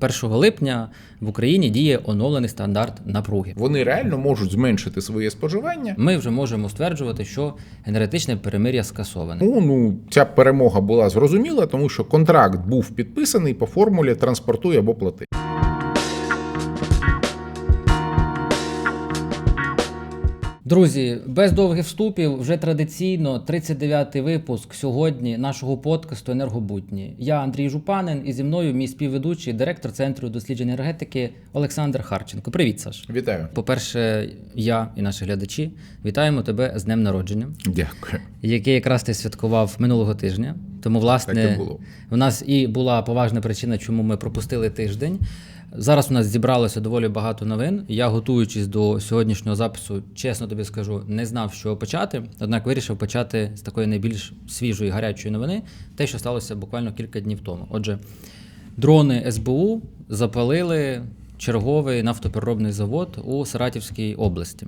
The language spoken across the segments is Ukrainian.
1 липня в Україні діє оновлений стандарт напруги. Вони реально можуть зменшити своє споживання. Ми вже можемо стверджувати, що енергетичне перемир'я скасоване. Ну, ну ця перемога була зрозуміла, тому що контракт був підписаний по формулі транспортуй або плати. Друзі, без довгих вступів, вже традиційно 39-й випуск сьогодні нашого подкасту Енергобутні. Я Андрій Жупанин і зі мною мій співведучий, директор центру досліджень енергетики Олександр Харченко. Привіт, Саш. Вітаю. По-перше, я і наші глядачі вітаємо тебе з днем народження, Дякую. який якраз ти святкував минулого тижня. Тому, власне, Так і було. в нас і була поважна причина, чому ми пропустили тиждень. Зараз у нас зібралося доволі багато новин. Я, готуючись до сьогоднішнього запису, чесно тобі скажу, не знав, що почати. Однак вирішив почати з такої найбільш свіжої гарячої новини, те, що сталося буквально кілька днів тому. Отже, дрони СБУ запалили черговий нафтопереробний завод у Саратівській області.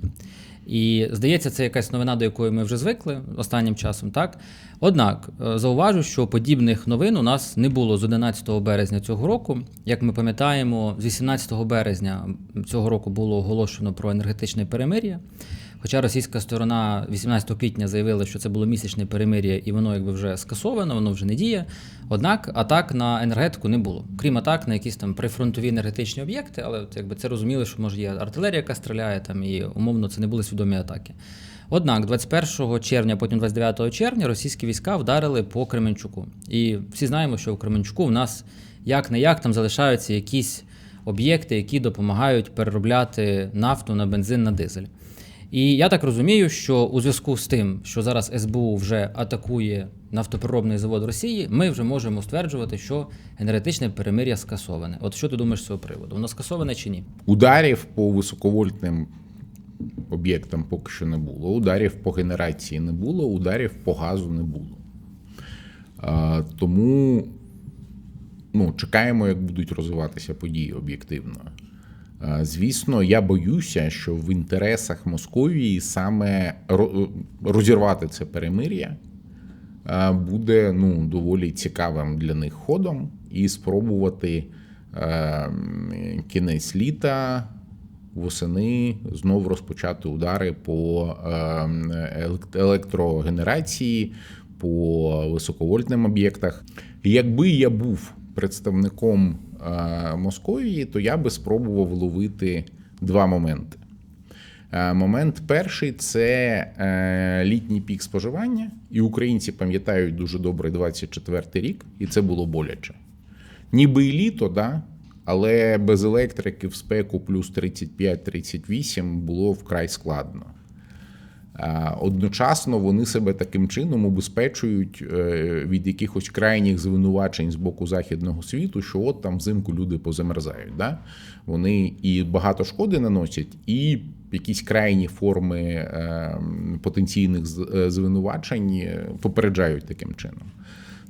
І здається, це якась новина, до якої ми вже звикли останнім часом, так? Однак е, зауважу, що подібних новин у нас не було з 11 березня цього року. Як ми пам'ятаємо, з 18 березня цього року було оголошено про енергетичне перемир'я. Хоча російська сторона 18 квітня заявила, що це було місячне перемир'я, і воно якби вже скасовано, воно вже не діє. Однак атак на енергетику не було. Крім атак на якісь там прифронтові енергетичні об'єкти, але якби це розуміли, що може є артилерія, яка стріляє там, і умовно це не були свідомі атаки. Однак, 21 червня, потім 29 червня, російські війська вдарили по Кременчуку. І всі знаємо, що в Кременчуку в нас як не як там залишаються якісь об'єкти, які допомагають переробляти нафту на бензин на дизель. І я так розумію, що у зв'язку з тим, що зараз СБУ вже атакує нафтопереробний завод Росії, ми вже можемо стверджувати, що енергетичне перемир'я скасоване. От що ти думаєш з цього приводу? Воно скасоване чи ні? Ударів по високовольтним об'єктам поки що не було. Ударів по генерації не було, ударів по газу не було. А, тому ну, чекаємо, як будуть розвиватися події об'єктивно. Звісно, я боюся, що в інтересах Московії саме розірвати це перемир'я буде ну, доволі цікавим для них ходом і спробувати кінець літа восени знов розпочати удари по електрогенерації, по високовольтним об'єктах. Якби я був представником Московії, то я би спробував ловити два моменти. Е, Момент перший це е, літній пік споживання, і українці пам'ятають дуже добре 24 рік, і це було боляче. Ніби і літо, да, але без електрики в спеку плюс 35-38 було вкрай складно. Одночасно вони себе таким чином убезпечують е, від якихось крайніх звинувачень з боку західного світу, що от там взимку люди позамерзають. Да? Вони і багато шкоди наносять, і якісь крайні форми е, потенційних е, звинувачень попереджають таким чином.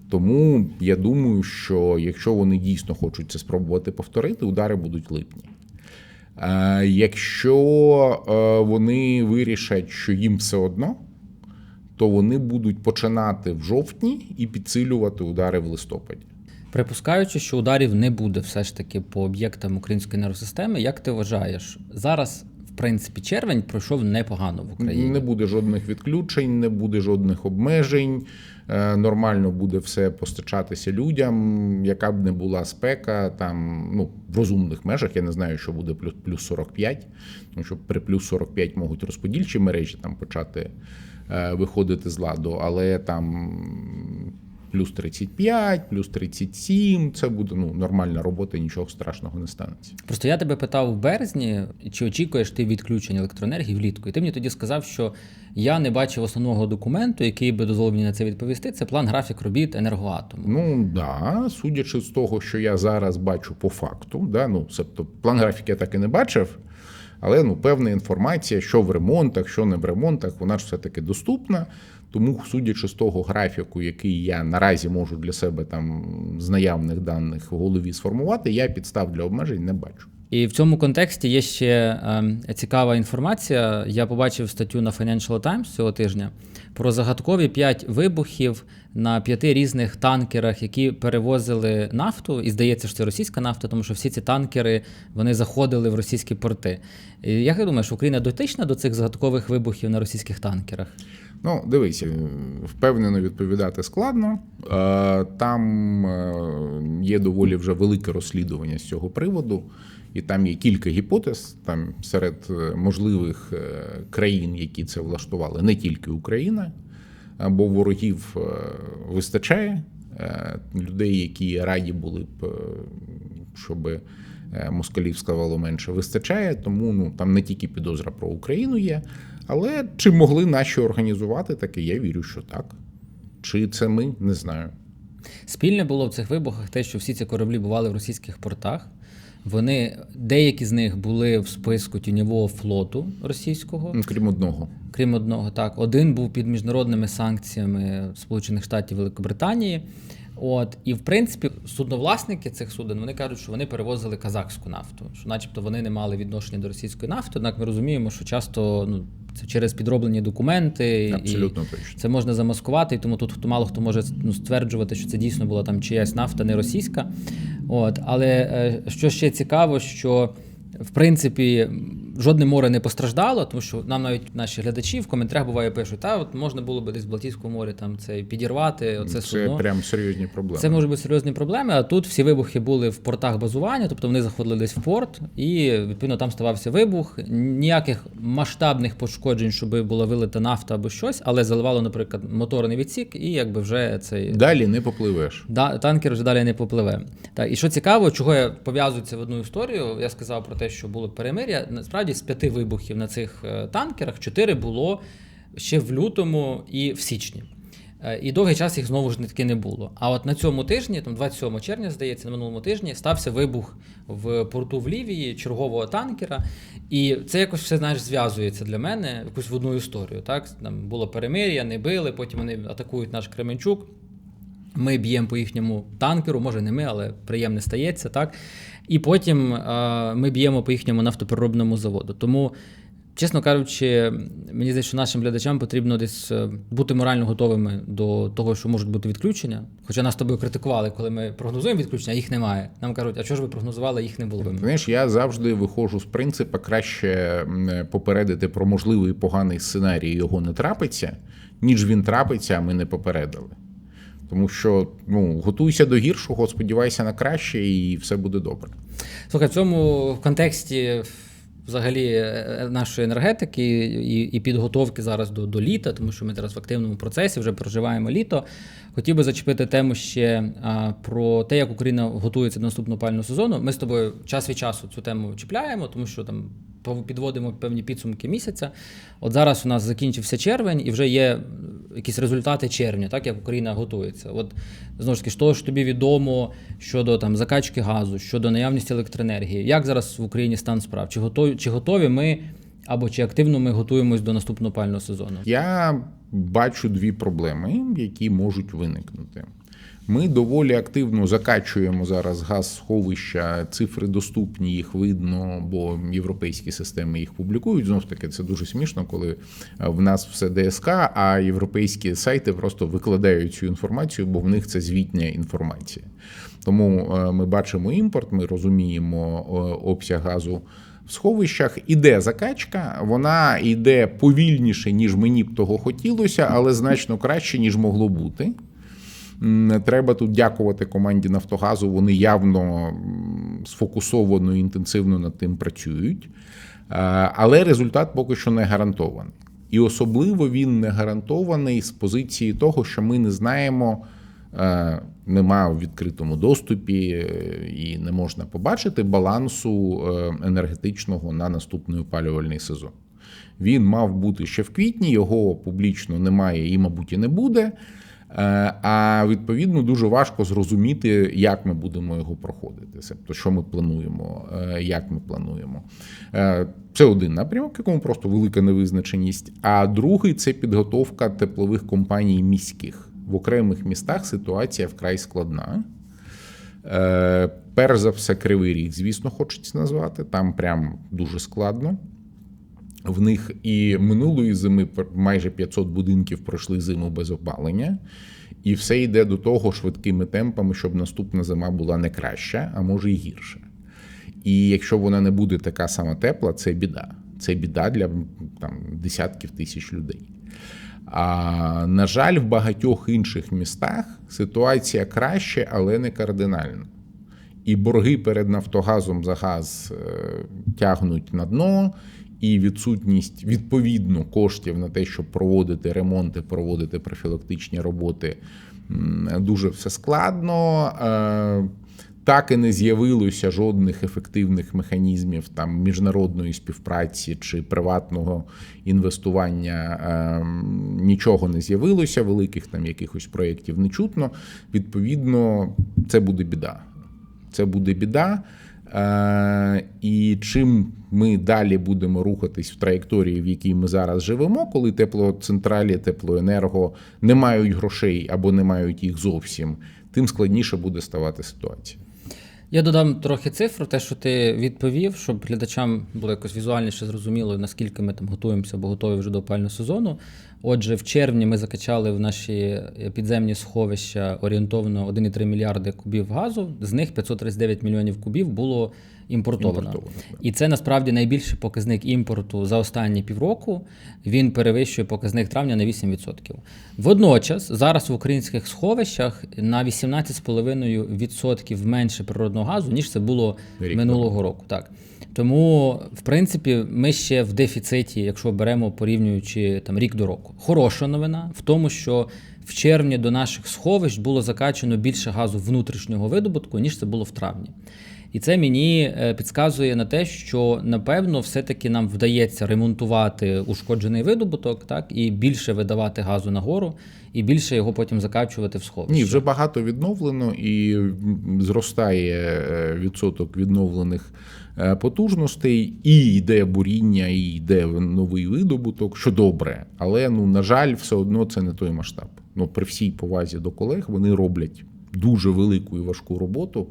Тому я думаю, що якщо вони дійсно хочуть це спробувати повторити, удари будуть липні. Е, Якщо е, вони вирішать, що їм все одно, то вони будуть починати в жовтні і підсилювати удари в листопаді. Припускаючи, що ударів не буде все ж таки по об'єктам української енергосистеми, як ти вважаєш, зараз, принципі, червень пройшов непогано в Україні. Не буде жодних відключень, не буде жодних обмежень. Е, Нормально буде все постачатися людям, яка б не була спека, там ну в розумних межах. Я не знаю, що буде плюс плюс 45, тому що при плюс 45 можуть розподільчі мережі там почати е, виходити з ладу, але там плюс 35, плюс 37, це буде ну нормальна робота, нічого страшного не станеться. Просто я тебе питав в березні, чи очікуєш ти відключень електроенергії влітку? І ти мені тоді сказав, що я не бачив основного документу, який би дозволив мені на це відповісти. Це план графік робіт енергоатому. Ну да, судячи з того, що я зараз бачу по факту, да, ну тобто план графік я так і не бачив, але ну певна інформація, що в ремонтах, що не в ремонтах, вона ж все таки доступна. Тому, судячи з того графіку, який я наразі можу для себе там з наявних даних в голові сформувати, я підстав для обмежень не бачу. І в цьому контексті є ще е, цікава інформація. Я побачив статтю на Financial Times цього тижня про загадкові п'ять вибухів на п'яти різних танкерах, які перевозили нафту. І здається, що це російська нафта, тому що всі ці танкери вони заходили в російські порти. І як ти думаєш, Україна дотична до цих загадкових вибухів на російських танкерах? Ну, дивись, е, впевнено відповідати складно. Е, Там е, є доволі вже велике розслідування з цього приводу, і там є кілька гіпотез. Там серед можливих країн, які це влаштували, не тільки Україна, бо ворогів вистачає. Людей, які раді були б, щоб москалів ставало менше, вистачає. Тому ну там не тільки підозра про Україну є. Але чи могли наші організувати таке? Я вірю, що так. Чи це ми не знаю. Спільне було в цих вибухах те, що всі ці кораблі бували в російських портах. Вони деякі з них були в списку тіньового флоту російського, Ну, Крім одного. крім одного. Так, один був під міжнародними санкціями Сполучених Штатів Великобританії. От і в принципі судновласники цих суден вони кажуть, що вони перевозили казахську нафту, що, начебто, вони не мали відношення до російської нафти. Однак ми розуміємо, що часто ну це через підроблені документи Абсолютно і точно. це можна замаскувати, і тому тут хто мало хто може ну, стверджувати, що це дійсно була там чиясь нафта, не російська. От, але е, що ще цікаво, що в принципі жодне море не постраждало, тому що нам навіть наші глядачі в коментарях буває пишуть, та от можна було би десь в Балтійському морі там це підірвати. Оце Це судно. прям серйозні проблеми. Це можуть бути серйозні проблеми. А тут всі вибухи були в портах базування, тобто вони заходили десь в порт, і відповідно там ставався вибух. Ніяких масштабних пошкоджень, щоб була вилита нафта або щось, але заливало, наприклад, моторний відсік, і якби вже цей Далі не попливеш. Да, танкер вже далі не попливе. Так, і що цікаво, чого я пов'язую це в одну історію, я сказав про те, що було перемир'я. Насправді з п'яти вибухів на цих е, танкерах чотири було ще в лютому і в січні. Е, І довгий час їх знову ж таки не було. А от на цьому тижні, там 27 червня, здається, на минулому тижні, стався вибух в порту в Лівії чергового танкера. І це якось все знаєш зв'язується для мене якусь в одну історію. Так там було перемир'я, не били, потім вони атакують наш Кременчук. Ми б'ємо по їхньому танкеру, може не ми, але приємне стається, так? І потім е, ми б'ємо по їхньому нафтопереробному заводу. Тому, чесно кажучи, мені здається, що нашим глядачам потрібно десь е, бути морально готовими до того, що можуть бути відключення. Хоча нас тобою критикували, коли ми прогнозуємо відключення, а їх немає. Нам кажуть, а що ж ви прогнозували, їх не було. Знаєш, я завжди виходжу з принципу краще попередити про можливий поганий сценарій, його не трапиться, ніж він трапиться, а ми не попередили. Тому що ну, готуйся до гіршого, сподівайся на краще, і все буде добре. Слухай, в цьому контексті взагалі е, нашої енергетики і, і підготовки зараз до, до літа, тому що ми зараз в активному процесі вже проживаємо літо. Хотів би зачепити тему ще а, про те, як Україна готується до наступного опального сезону. Ми з тобою час від часу цю тему чіпляємо, тому що там підводимо певні підсумки місяця. От зараз у нас закінчився червень, і вже є якісь результати червня, так як Україна готується. От знову ж таки, що тобі відомо щодо там закачки газу, щодо наявності електроенергії, як зараз в Україні стан справ? Чи готові, чи готові ми або чи активно ми готуємось до наступного опального сезону? Я бачу дві проблеми, які можуть виникнути. Ми доволі активно закачуємо зараз газ сховища, цифри доступні, їх видно, бо європейські системи їх публікують. Знов таки, це дуже смішно, коли е, в нас все ДСК, а європейські сайти просто викладають цю інформацію, бо в них це звітня інформація. Тому е, ми бачимо імпорт, ми розуміємо е, обсяг газу в сховищах. Іде закачка, вона йде повільніше, ніж мені б того хотілося, але значно краще, ніж могло бути. Треба тут дякувати команді Нафтогазу. Вони явно сфокусовано і інтенсивно над тим працюють. Е, Але результат поки що не гарантований. І особливо він не гарантований з позиції того, що ми не знаємо, е, нема в відкритому доступі е, і не можна побачити балансу енергетичного на наступний опалювальний сезон. Він мав бути ще в квітні, його публічно немає і, мабуть, і не буде. Е, А відповідно дуже важко зрозуміти, як ми будемо його проходити. Тобто, що ми плануємо, е, як ми плануємо. Е, Це один напрямок, якому просто велика невизначеність. А другий це підготовка теплових компаній міських. В окремих містах ситуація вкрай складна. Перш за все, кривий ріг, звісно, хочеться назвати. Там прям дуже складно. В них і минулої зими майже 500 будинків пройшли зиму без опалення, і все йде до того швидкими темпами, щоб наступна зима була не краща, а може і гірша. І якщо вона не буде така сама тепла, це біда. Це біда для там, десятків тисяч людей. А на жаль, в багатьох інших містах ситуація краще, але не кардинально. І борги перед Нафтогазом за газ е, тягнуть на дно, і відсутність відповідно коштів на те, щоб проводити ремонти, проводити профілактичні роботи, дуже все складно. Е, Так і не з'явилося жодних ефективних механізмів там міжнародної співпраці чи приватного інвестування. ем, Нічого не з'явилося, великих там якихось проєктів не чутно. Відповідно, це буде біда. Це буде біда. Е, І чим ми далі будемо рухатись в траєкторії, в якій ми зараз живемо, коли теплоцентралі, теплоенерго не мають грошей або не мають їх зовсім, тим складніше буде ставати ситуація. Я додам трохи цифр, те, що ти відповів, щоб глядачам було якось візуальніше зрозуміло, наскільки ми там готуємося, бо готові вже до опального сезону. Отже, в червні ми закачали в наші підземні сховища орієнтовно 1,3 мільярди кубів газу. З них 539 мільйонів кубів було імпортовано. Імпортовано. І це насправді найбільший показник імпорту за останні півроку. Він перевищує показник травня на 8%. Водночас, зараз в українських сховищах на 18,5% менше природного газу, ніж це було Рік минулого року. Так. Тому, в принципі, ми ще в дефіциті, якщо беремо порівнюючи там рік до року. Хороша новина в тому, що в червні до наших сховищ було закачано більше газу внутрішнього видобутку, ніж це було в травні. І це мені е, підказує на те, що напевно все-таки нам вдається ремонтувати ушкоджений видобуток, так і більше видавати газу нагору, і більше його потім закачувати в сховище. Ні, вже багато відновлено і зростає е, відсоток відновлених е, потужностей, і йде буріння, і йде новий видобуток, що добре. Але ну на жаль, все одно це не той масштаб. Ну при всій повазі до колег вони роблять дуже велику і важку роботу.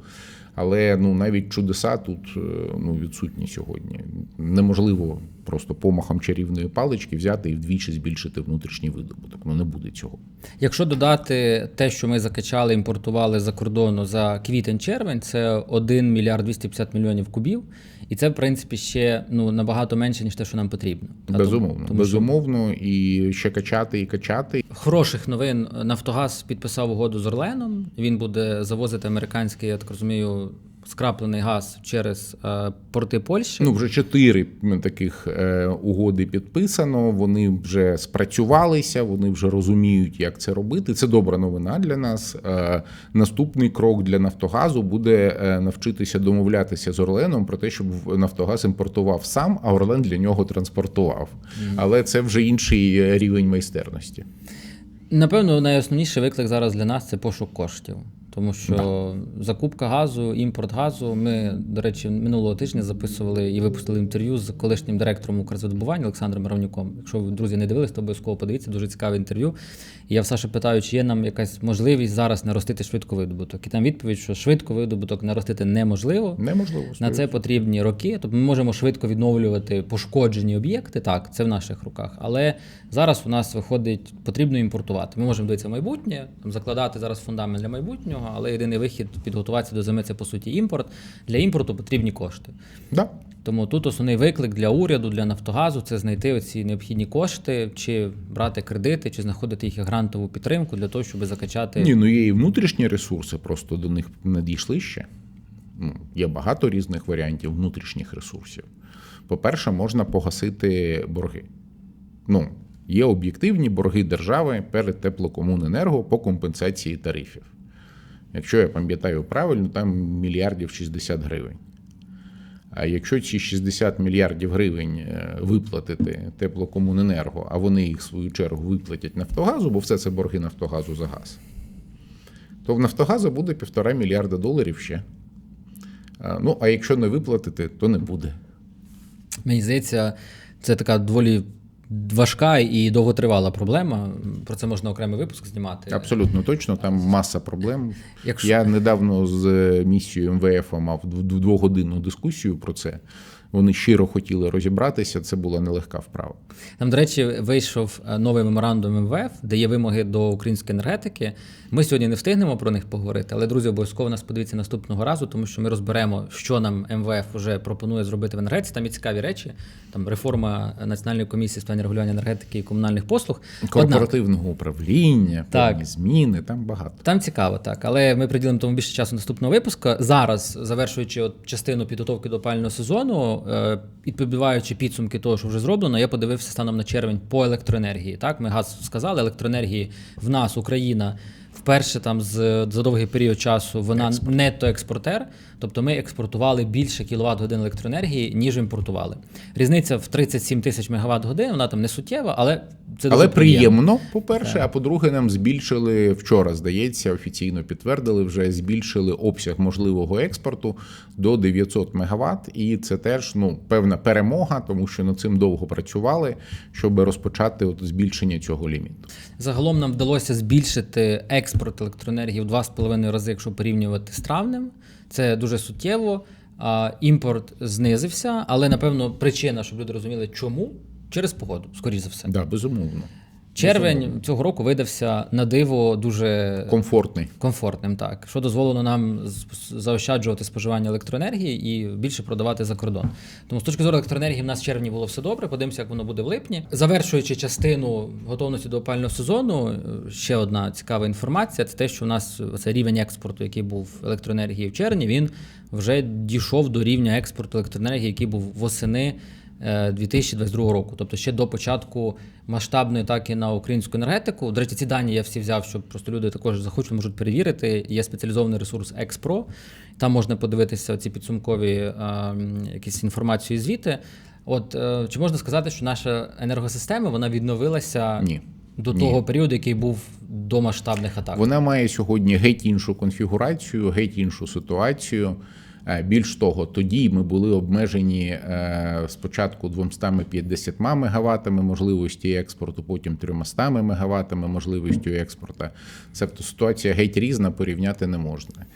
Але ну навіть чудеса тут е, ну відсутні сьогодні. Неможливо просто помахом чарівної палички взяти і вдвічі збільшити внутрішній видобуток. Ну не буде цього. Якщо додати те, що ми закачали, імпортували за кордону за квітень-червень, це 1 мільярд 250 мільйонів кубів, і це в принципі ще ну набагато менше ніж те, що нам потрібно. Безумовно, тому- Безумовно, що і ще качати і качати. Хороших новин Нафтогаз підписав угоду з Орленом. Він буде завозити американський, я так розумію, скраплений газ через е, порти Польщі. Ну вже чотири таких е, угоди підписано. Вони вже спрацювалися, вони вже розуміють, як це робити. Це добра новина для нас. Е, наступний крок для Нафтогазу буде е, навчитися домовлятися з Орленом про те, щоб Нафтогаз імпортував сам, а Орлен для нього транспортував. Але це вже інший рівень майстерності. Напевно, найосновніший виклик зараз для нас це пошук коштів. Тому що закупка газу, імпорт газу. Ми, до речі, минулого тижня записували і випустили інтерв'ю з колишнім директором Укрзвидобування Олександром Равнюком. Якщо ви, друзі, не дивились, то обов'язково подивіться, дуже цікаве інтерв'ю. І я в Саші питаю, чи є нам якась можливість зараз наростити швидко видобуток. І там відповідь, що швидко видобуток наростити неможливо. Неможливо На це потрібні роки. Тобто ми можемо швидко відновлювати пошкоджені об'єкти. Так, це в наших руках. Але зараз у нас виходить, потрібно імпортувати. Ми можемо дивитися в майбутнє, там, закладати зараз фундамент для майбутнього, але єдиний вихід підготуватися до зими це по суті імпорт. Для імпорту потрібні кошти. да. Тому тут основний виклик для уряду, для Нафтогазу це знайти оці необхідні кошти, чи брати кредити, чи знаходити їх як грантову підтримку для того, щоб закачати. Ні, ну є і внутрішні ресурси, просто до них не дійшли ще. Ну, Є багато різних варіантів внутрішніх ресурсів. По-перше, можна погасити борги. Ну, є об'єктивні борги держави перед теплокомуненерго по компенсації тарифів. Якщо я пам'ятаю правильно, там мільярдів 60 гривень. А якщо ці 60 мільярдів гривень е, виплатити теплокомуненерго, а вони їх в свою чергу виплатять Нафтогазу, бо все це борги Нафтогазу за газ, то в Нафтогазу буде півтора мільярда доларів ще. Ну, а якщо не виплатити, то не буде. Мені здається, це така доволі важка і довготривала проблема. Про це можна окремий випуск знімати. Абсолютно точно, там маса проблем. Якщо- Я недавно з місією МВФ мав дв- двогодинну дискусію про це. Вони щиро хотіли розібратися. Це була нелегка вправа. Там, до речі, вийшов е, новий меморандум МВФ, де є вимоги до української енергетики. Ми сьогодні не встигнемо про них поговорити, але друзі, обов'язково нас подивіться наступного разу, тому що ми розберемо, що нам МВФ вже пропонує зробити в енергетиці. Там є цікаві речі. Там реформа Національної комісії з питань регулювання енергетики і комунальних послуг. Однак, Корпоративного управління, Так. зміни, там багато. Там цікаво, так. Але ми приділимо тому більше часу наступного випуску. Зараз, завершуючи от частину підготовки до опального сезону, е, і підбиваючи підсумки того, що вже зроблено, я подивився станом на червень по електроенергії. Так, ми газ сказали, електроенергії в нас, Україна. Вперше там з за довгий період часу вона нетто-експортер, тобто ми експортували більше кіловат годин електроенергії, ніж імпортували. Різниця в 37 тисяч мегаватт годин, вона там не суттєва, але це Але приємно, по-перше, а по-друге, нам збільшили вчора, здається, офіційно підтвердили вже збільшили обсяг можливого експорту до 900 мегаватт. І це теж ну певна перемога, тому що над цим довго працювали, щоб розпочати от збільшення цього ліміту. Загалом нам вдалося збільшити експорт електроенергії в 2,5 рази, якщо порівнювати з травнем. Це дуже суттєво. Імпорт знизився, але напевно причина, щоб люди розуміли, чому через погоду, скоріш за все. Да, безумовно. Червень цього року видався на диво дуже Комфортний. комфортним, так що дозволено нам заощаджувати споживання електроенергії і більше продавати за кордон. Тому з точки зору електроенергії в нас в червні було все добре. Подивимося, як воно буде в липні. Завершуючи частину готовності до опального сезону, ще одна цікава інформація: це те, що у нас цей рівень експорту, який був електроенергії в червні, він вже дійшов до рівня експорту електроенергії, який був восени. Е, 2022 року, тобто ще до початку масштабної атаки на українську енергетику. До речі, ці дані я всі взяв, щоб просто люди також захочуть, можуть перевірити. Є спеціалізований ресурс Експро. Там можна подивитися ці підсумкові е, якісь інформацію і звіти. От е, чи можна сказати, що наша енергосистема вона відновилася Ні. до Ні. того періоду, який був до масштабних атак? Вона має сьогодні геть іншу конфігурацію, геть іншу ситуацію. Е, Більш того, тоді ми були обмежені е, спочатку 250 мегаваттами можливості експорту, потім 300 мегаваттами можливістю експорту. Тобто ситуація геть різна, порівняти не можна.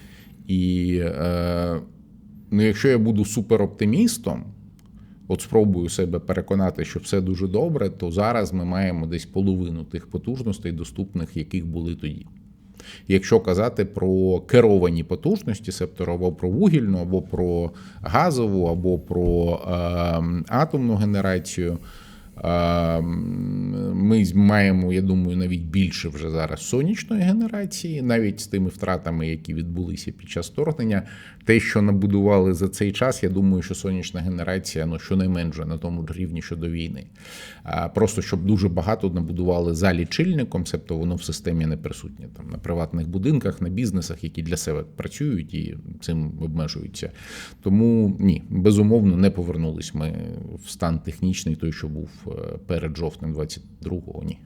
І е, ну, якщо я буду супероптимістом, от спробую себе переконати, що все дуже добре, то зараз ми маємо десь половину тих потужностей, доступних, яких були тоді. Якщо казати про керовані потужності, себто або про вугільну, або про газову, або про е, атомну генерацію, ми маємо, я думаю, навіть більше вже зараз сонячної генерації, навіть з тими втратами, які відбулися під час вторгнення. Те, що набудували за цей час, я думаю, що сонячна генерація ну щонайменше на тому рівні щодо війни. Просто щоб дуже багато набудували за лічильником, себто воно в системі не присутнє там на приватних будинках, на бізнесах, які для себе працюють і цим обмежуються. Тому ні, безумовно, не повернулись ми в стан технічний, той, що був е, перед жовтнем 22-го, ні.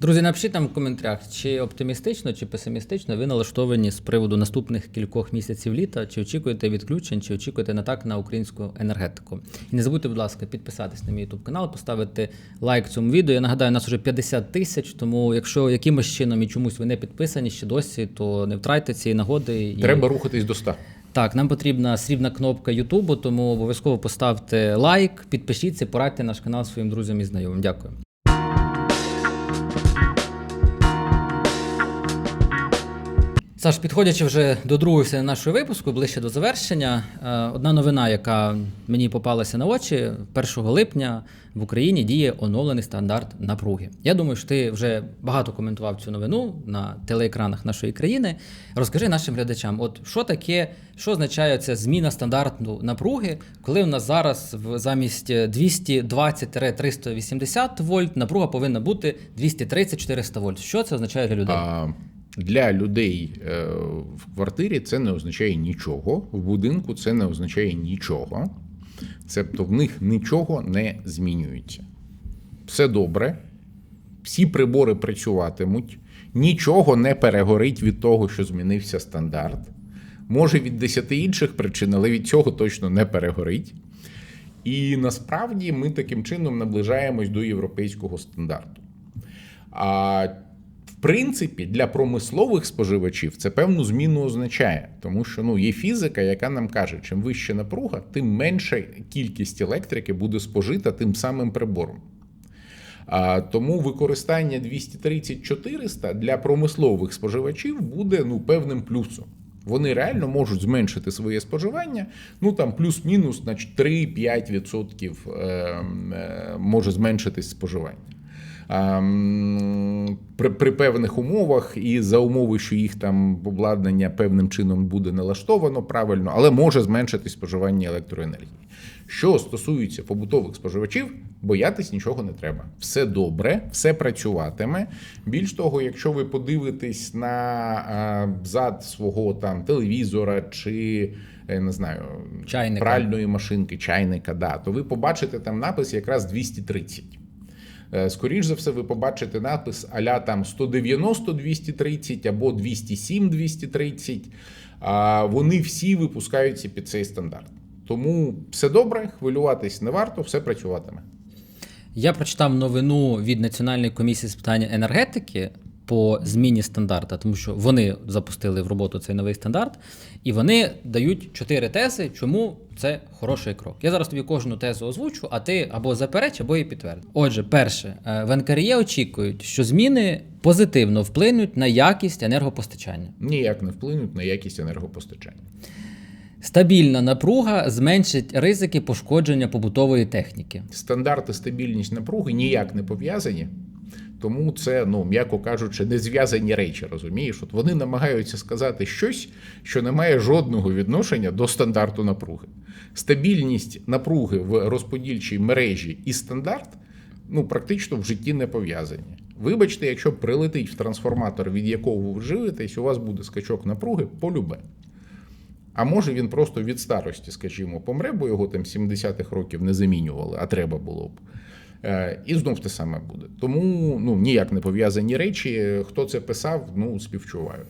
Друзі, напишіть нам в коментарях, чи оптимістично, чи песимістично ви налаштовані з приводу наступних кількох місяців літа, чи очікуєте відключень, чи очікуєте атак на українську енергетику. І не забудьте, будь ласка, підписатись на мій YouTube канал, поставити лайк цьому відео. Я нагадаю, нас вже 50 тисяч, тому якщо якимось чином і чомусь ви не підписані ще досі, то не втратьте цієї нагоди. І... Треба рухатись до 100. Так, нам потрібна срібна кнопка Ютубу, тому обов'язково поставте лайк, підпишіться, порадьте наш канал своїм друзям і знайомим. Дякую. Саш, підходячи вже до другої нашого випуску, ближче до завершення. е, Одна новина, яка мені попалася на очі, 1 липня в Україні діє оновлений стандарт напруги. Я думаю, що ти вже багато коментував цю новину на телеекранах нашої країни. Розкажи нашим глядачам, от що таке, що означає ця зміна стандарту напруги, коли у нас зараз в- замість 220-380 вольт напруга повинна бути 230-400 вольт. Що це означає для людей? А для людей е, в квартирі це не означає нічого, в будинку це не означає нічого. Тобто в них нічого не змінюється. Все добре, всі прибори працюватимуть, нічого не перегорить від того, що змінився стандарт. Може від 10 інших причин, але від цього точно не перегорить. І насправді ми таким чином наближаємось до європейського стандарту. А принципі, для промислових споживачів це певну зміну означає, тому що ну є фізика, яка нам каже, чим вища напруга, тим менша кількість електрики буде спожита тим самим прибором. А, тому використання 230-400 для промислових споживачів буде ну, певним плюсом. Вони реально можуть зменшити своє споживання, ну там плюс-мінус, значить 3-5% е, е, може зменшитись споживання. При, при певних умовах і за умови, що їх там обладнання певним чином буде налаштовано правильно, але може зменшитись споживання електроенергії. Що стосується побутових споживачів, боятись нічого не треба. Все добре, все працюватиме. Більш того, якщо ви подивитесь на зад свого там телевізора чи я не знаю Чайника. пральної машинки, чайника, да, то ви побачите там напис якраз 230. Е, Скоріш за все, ви побачите напис аля там 190-230 або 207-230. А Вони всі випускаються під цей стандарт. Тому все добре, хвилюватись не варто, все працюватиме. Я прочитав новину від Національної комісії з питання енергетики по зміні стандарта, тому що вони запустили в роботу цей новий стандарт, і вони дають чотири тези, чому це хороший крок. Я зараз тобі кожну тезу озвучу, а ти або запереч, або її підтверди. Отже, перше, е, в НКРЄ очікують, що зміни позитивно вплинуть на якість енергопостачання. Ніяк не вплинуть на якість енергопостачання. Стабільна напруга зменшить ризики пошкодження побутової техніки. Стандарти стабільність напруги ніяк не пов'язані. Тому це, ну м'яко кажучи, не зв'язані речі, розумієш? От вони намагаються сказати щось, що не має жодного відношення до стандарту напруги. Стабільність напруги в розподільчій мережі і стандарт ну, практично в житті не пов'язані. Вибачте, якщо прилетить в трансформатор, від якого ви живетесь, у вас буде скачок напруги полюбе. А може він просто від старості, скажімо, помре, бо його там 70-х років не замінювали, а треба було б. Е, І знов те саме буде. Тому ну, ніяк не пов'язані речі. Хто це писав, ну співчуваю.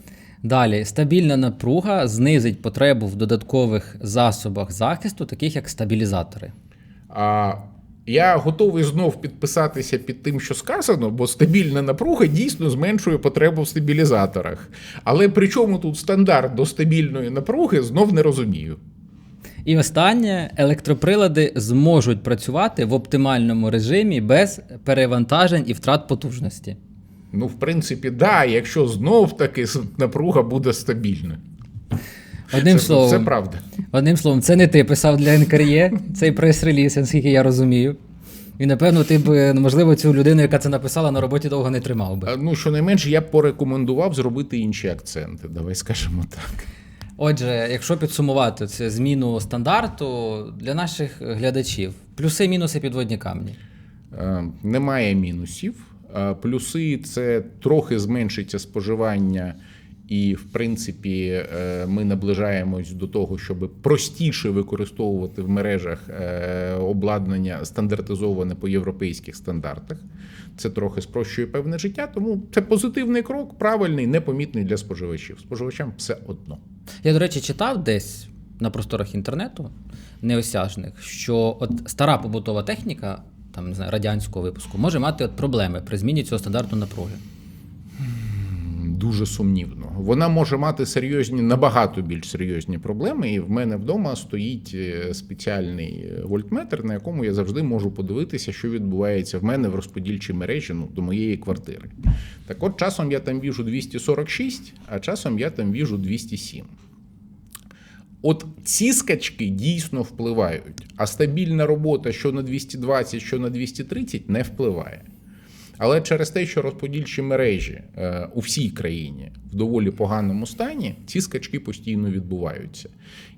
Далі, стабільна напруга знизить потребу в додаткових засобах захисту, таких як стабілізатори. А я готовий знов підписатися під тим, що сказано, бо стабільна напруга дійсно зменшує потребу в стабілізаторах. Але при чому тут стандарт до стабільної напруги, знов не розумію. І останнє, електроприлади зможуть працювати в оптимальному режимі без перевантажень і втрат потужності. Ну, в принципі, да, якщо знов таки напруга буде стабільна. Одним це, словом, це правда. одним словом, це не ти писав для НКРЄ, цей прес-реліз, наскільки я розумію. І напевно, ти б, можливо, цю людину, яка це написала, на роботі довго не тримав би. А, Ну, щонайменше, я б порекомендував зробити інші акценти. Давай скажемо так. Отже, якщо підсумувати цю зміну стандарту для наших глядачів, плюси, мінуси підводні камні. Е, Немає мінусів. Е, Плюси це трохи зменшиться споживання, і, в принципі, е, ми наближаємось до того, щоб простіше використовувати в мережах обладнання стандартизоване по європейських стандартах. Це трохи спрощує певне життя, тому це позитивний крок, правильний, непомітний для споживачів. Споживачам все одно. Я, до речі, читав десь на просторах інтернету неосяжних, що от стара побутова техніка, там не знаю, радянського випуску, може мати от проблеми при зміні цього стандарту напруги. Дуже сумнівно. Вона може мати серйозні, набагато більш серйозні проблеми. І в мене вдома стоїть е, спеціальний е, вольтметр, на якому я завжди можу подивитися, що відбувається в мене в розподільчій мережі ну, до моєї квартири. Так от часом я там віжу 246, а часом я там віжу 207. От ці скачки дійсно впливають, а стабільна робота, що на 220, що на 230, не впливає. Але через те, що розподільчі мережі е, у всій країні в доволі поганому стані, ці скачки постійно відбуваються.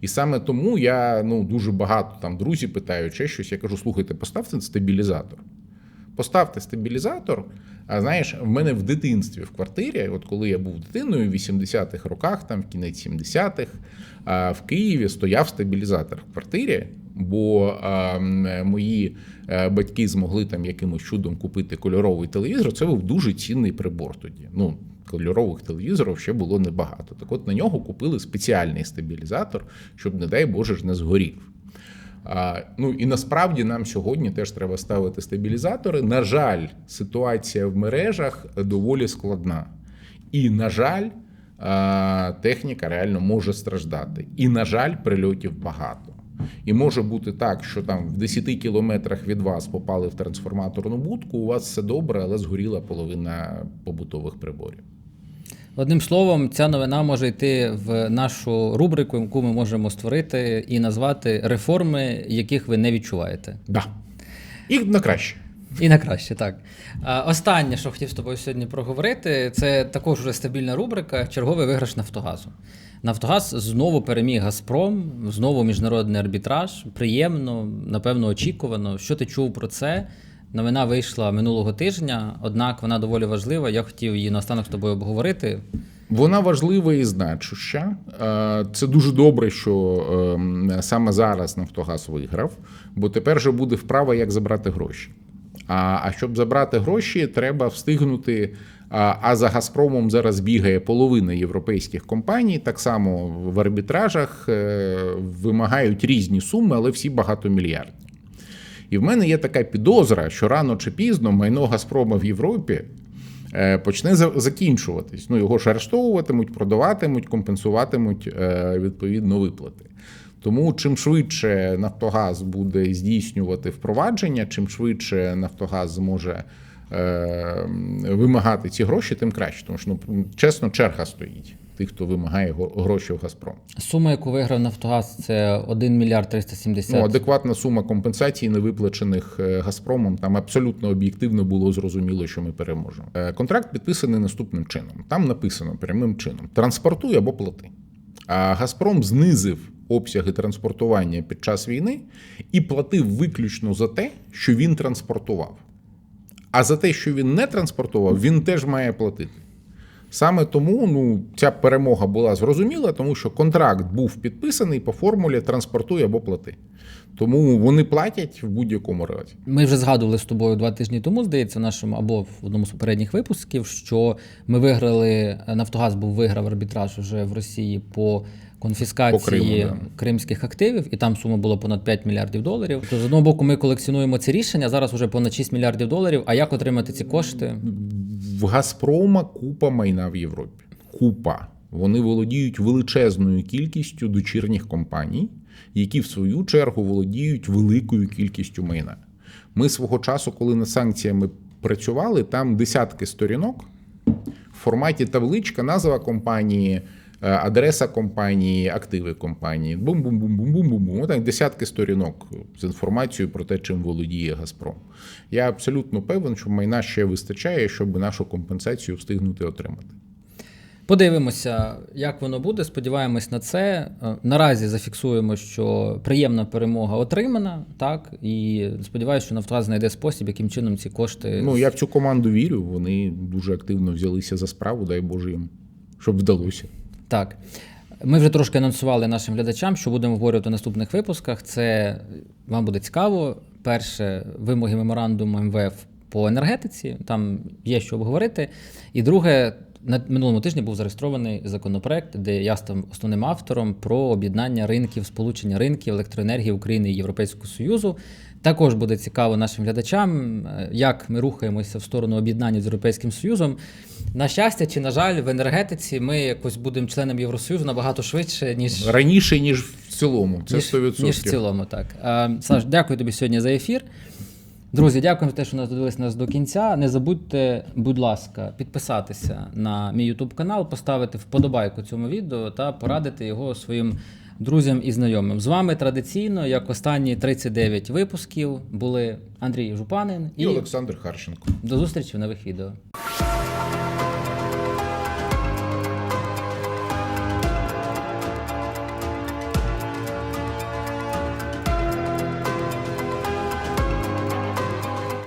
І саме тому я ну дуже багато там друзі питають ще щось. Я кажу: слухайте, поставте стабілізатор. Поставте стабілізатор. А знаєш, в мене в дитинстві в квартирі, от коли я був дитиною в 80-х роках, там в кінець 70-х, а, в Києві стояв стабілізатор в квартирі, бо мої е, батьки змогли там якимось чудом купити кольоровий телевізор. Це був дуже цінний прибор тоді. Ну, кольорових телевізорів ще було небагато. Так от на нього купили спеціальний стабілізатор, щоб, не дай Боже, ж не згорів. Ну і насправді нам сьогодні теж треба ставити стабілізатори. На жаль, ситуація в мережах доволі складна. І, на жаль, техніка реально може страждати. І, на жаль, прильотів багато. І може бути так, що там в 10 кілометрах від вас попали в трансформаторну будку, у вас все добре, але згоріла половина побутових приборів. Одним словом, ця новина може йти в нашу рубрику, яку ми можемо створити і назвати реформи, яких ви не відчуваєте. Да. І на краще. І на краще, так. Останнє, що хотів з тобою сьогодні проговорити, це також вже стабільна рубрика черговий виграш Нафтогазу. Нафтогаз знову переміг Газпром, знову міжнародний арбітраж. Приємно, напевно, очікувано. Що ти чув про це? Новина вийшла минулого тижня, однак вона доволі важлива. Я хотів її наостанок з тобою обговорити. Вона важлива і значуща. Е, Це дуже добре, що ем, саме зараз Нафтогаз виграв, бо тепер же буде вправа, як забрати гроші. А, а щоб забрати гроші, треба встигнути. А, а за Газпромом зараз бігає половина європейських компаній. Так само в арбітражах е, вимагають різні суми, але всі багатомільярдні. І в мене є така підозра, що рано чи пізно майно Газпрома в Європі е, почне закінчуватись. Ну, його ж арештовуватимуть, продаватимуть, компенсуватимуть е, відповідно виплати. Тому чим швидше Нафтогаз буде здійснювати впровадження, чим швидше Нафтогаз зможе е, вимагати ці гроші, тим краще. Тому що ну, чесно, черга стоїть тих, хто вимагає гроші в Газпром. Сума, яку виграв Нафтогаз, це 1 мільярд 370. Ну, адекватна сума компенсації невиплачених е, Газпромом. Там абсолютно об'єктивно було зрозуміло, що ми переможемо. Е, Контракт підписаний наступним чином. Там написано прямим чином: транспортуй або плати. А Газпром знизив обсяги транспортування під час війни і платив виключно за те, що він транспортував. А за те, що він не транспортував, він теж має платити. Саме тому ну, ця перемога була зрозуміла, тому що контракт був підписаний по формулі транспортуй або плати. Тому вони платять в будь-якому разі. Ми вже згадували з тобою два тижні тому, здається, в нашому або в одному з попередніх випусків, що ми виграли. Нафтогаз був виграв арбітраж вже в Росії по конфіскації Криму, да. кримських активів, і там сума була понад 5 мільярдів доларів. То з одного боку, ми колекціонуємо ці рішення. Зараз вже понад 6 мільярдів доларів. А як отримати ці кошти? В Газпрома купа майна в Європі. Купа. Вони володіють величезною кількістю дочірніх компаній, які в свою чергу володіють великою кількістю майна. Ми свого часу, коли над санкціями працювали, там десятки сторінок в форматі табличка, назва компанії, адреса компанії, активи компанії. бум бум бум бум бум бум бум Отак десятки сторінок з інформацією про те, чим володіє Газпром. Я абсолютно певен, що майна ще вистачає, щоб нашу компенсацію встигнути отримати. Подивимося, як воно буде. Сподіваємось на це. Е, Наразі зафіксуємо, що приємна перемога отримана, так і сподіваюся, що Нафтогаз знайде спосіб, яким чином ці кошти Ну я в цю команду вірю. Вони дуже активно взялися за справу. Дай Боже їм, щоб вдалося. Так. Ми вже трошки анонсували нашим глядачам, що будемо говорити в наступних випусках. Це вам буде цікаво. Перше, вимоги меморандуму МВФ по енергетиці, там є що обговорити. І друге, на минулому тижні був зареєстрований законопроект, де я став основним автором про об'єднання ринків, сполучення ринків електроенергії України і Європейського Союзу. Також буде цікаво нашим глядачам, е, як ми рухаємося в сторону об'єднання з Європейським Союзом. На щастя чи на жаль, в енергетиці ми якось будемо членом Євросоюзу набагато швидше, ніж, Раніше ніж в цілому. Це ніж, 100%. ніж в цілому. Так. Е, Саш, дякую тобі сьогодні за ефір. Друзі, дякуємо за те, що нас додивились нас до кінця. Не забудьте, будь ласка, підписатися на мій YouTube канал, поставити вподобайку цьому відео та порадити його своїм друзям і знайомим. З вами традиційно, як останні 39 випусків, були Андрій Жупанин І і Олександр Харченко. до зустрічі в нових відео.